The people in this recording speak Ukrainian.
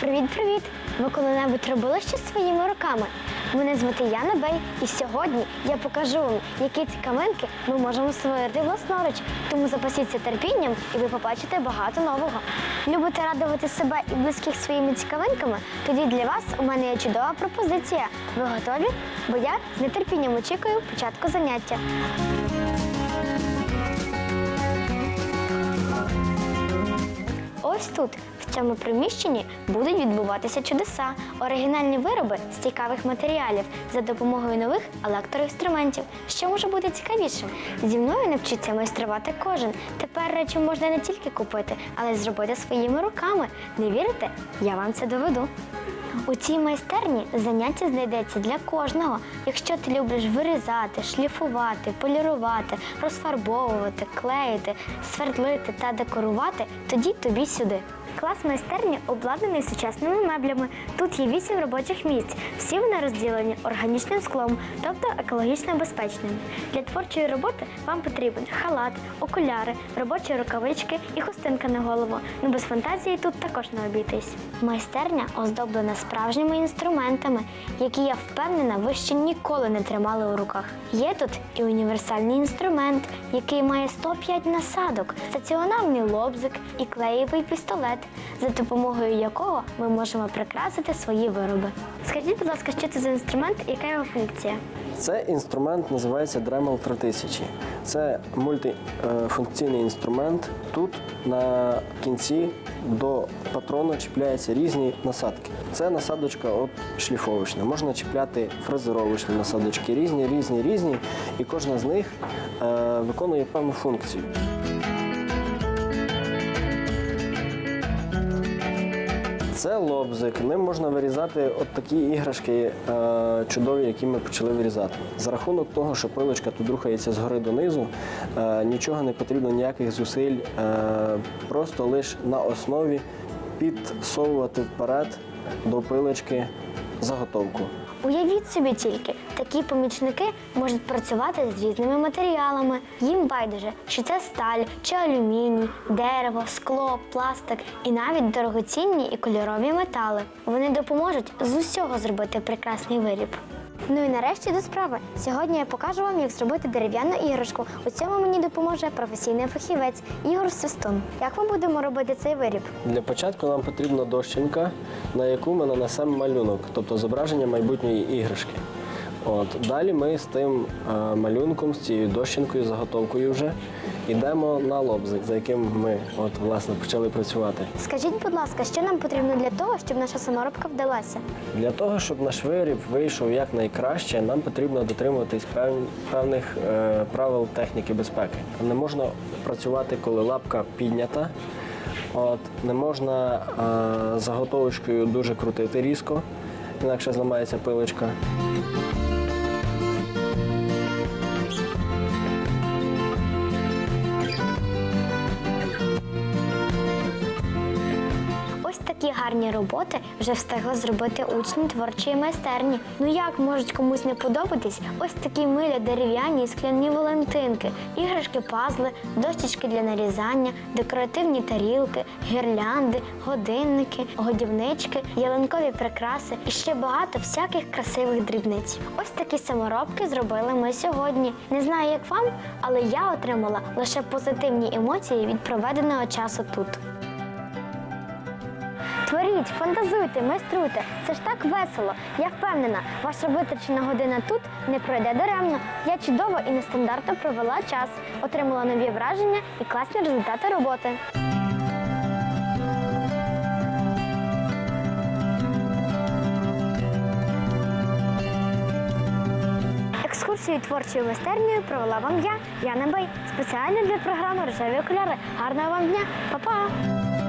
Привіт-привіт! Ви коли-небудь робили щось своїми руками? Мене звати Яна Бей, і сьогодні я покажу вам, які цікавинки ми можемо створити власноруч. Тому запасіться терпінням і ви побачите багато нового. Любите радувати себе і близьких своїми цікавинками? Тоді для вас у мене є чудова пропозиція. Ви готові? Бо я з нетерпінням очікую початку заняття. Ось тут, цьому приміщенні, будуть відбуватися чудеса, оригінальні вироби з цікавих матеріалів за допомогою нових електроінструментів. Що може бути цікавішим? Зі мною навчиться майструвати кожен. Тепер речі можна не тільки купити, але й зробити своїми руками. Не вірите? Я вам це доведу. У цій майстерні заняття знайдеться для кожного. Якщо ти любиш вирізати, шліфувати, полірувати, розфарбовувати, клеїти, свердлити та декорувати, тоді тобі сюди. Клас майстерні обладнаний сучасними меблями. Тут є вісім робочих місць. Всі вони розділені органічним склом, тобто екологічно безпечними. Для творчої роботи вам потрібен халат, окуляри, робочі рукавички і хустинка на голову. Ну без фантазії тут також не обійтись. Майстерня оздоблена справжніми інструментами, які я впевнена, ви ще ніколи не тримали у руках. Є тут і універсальний інструмент, який має 105 насадок, стаціонарний лобзик і клеєвий пістолет, за допомогою якого ми можемо прикрасити свої вироби. Скажіть, будь ласка, що це за інструмент і яка його функція? Цей інструмент називається Dremel 3000. Це мультифункційний інструмент. Тут на кінці до патрону чіпляються різні насадки. Це насадочка от шліфовочна. Можна чіпляти фрезеровочні насадочки, різні, різні, різні, і кожна з них е, виконує певну функцію. Це лобзик. Ним можна вирізати от такі іграшки е, чудові, які ми почали вирізати. За рахунок того, що пилочка тут рухається згори донизу, е, нічого не потрібно, ніяких зусиль, е, просто лише на основі підсовувати вперед до пилочки заготовку. Уявіть собі тільки, такі помічники можуть працювати з різними матеріалами. Їм байдуже, чи це сталь чи алюміній, дерево, скло, пластик і навіть дорогоцінні і кольорові метали. Вони допоможуть з усього зробити прекрасний виріб. Ну і нарешті до справи. Сьогодні я покажу вам, як зробити дерев'яну іграшку. У цьому мені допоможе професійний фахівець Ігор Свистун. Як ми будемо робити цей виріб? Для початку нам потрібна дощинка, на яку ми нанесемо малюнок, тобто зображення майбутньої іграшки. От. Далі ми з тим е, малюнком, з цією дощинкою, заготовкою вже йдемо на лобзик, за яким ми от, власне, почали працювати. Скажіть, будь ласка, що нам потрібно для того, щоб наша саморобка вдалася? Для того, щоб наш виріб вийшов якнайкраще, нам потрібно дотримуватись пев- певних е, правил техніки безпеки. Не можна працювати, коли лапка піднята. От, не можна е, заготовочкою дуже крутити різко, інакше зламається пилочка. Такі гарні роботи вже встигли зробити учні творчої майстерні. Ну як можуть комусь не подобатись ось такі милі дерев'яні і скляні валентинки, іграшки, пазли, дощечки для нарізання, декоративні тарілки, гірлянди, годинники, годівнички, ялинкові прикраси і ще багато всяких красивих дрібниць. Ось такі саморобки зробили ми сьогодні. Не знаю, як вам, але я отримала лише позитивні емоції від проведеного часу тут. Творіть, фантазуйте, майструйте. Це ж так весело. Я впевнена, ваша витрачена година тут не пройде даремно. Я чудово і нестандартно провела час, отримала нові враження і класні результати роботи. Екскурсію творчою майстернею провела вам я, Яна Бей, спеціально для програми Рожеві окуляри. Гарного вам дня, Па-па!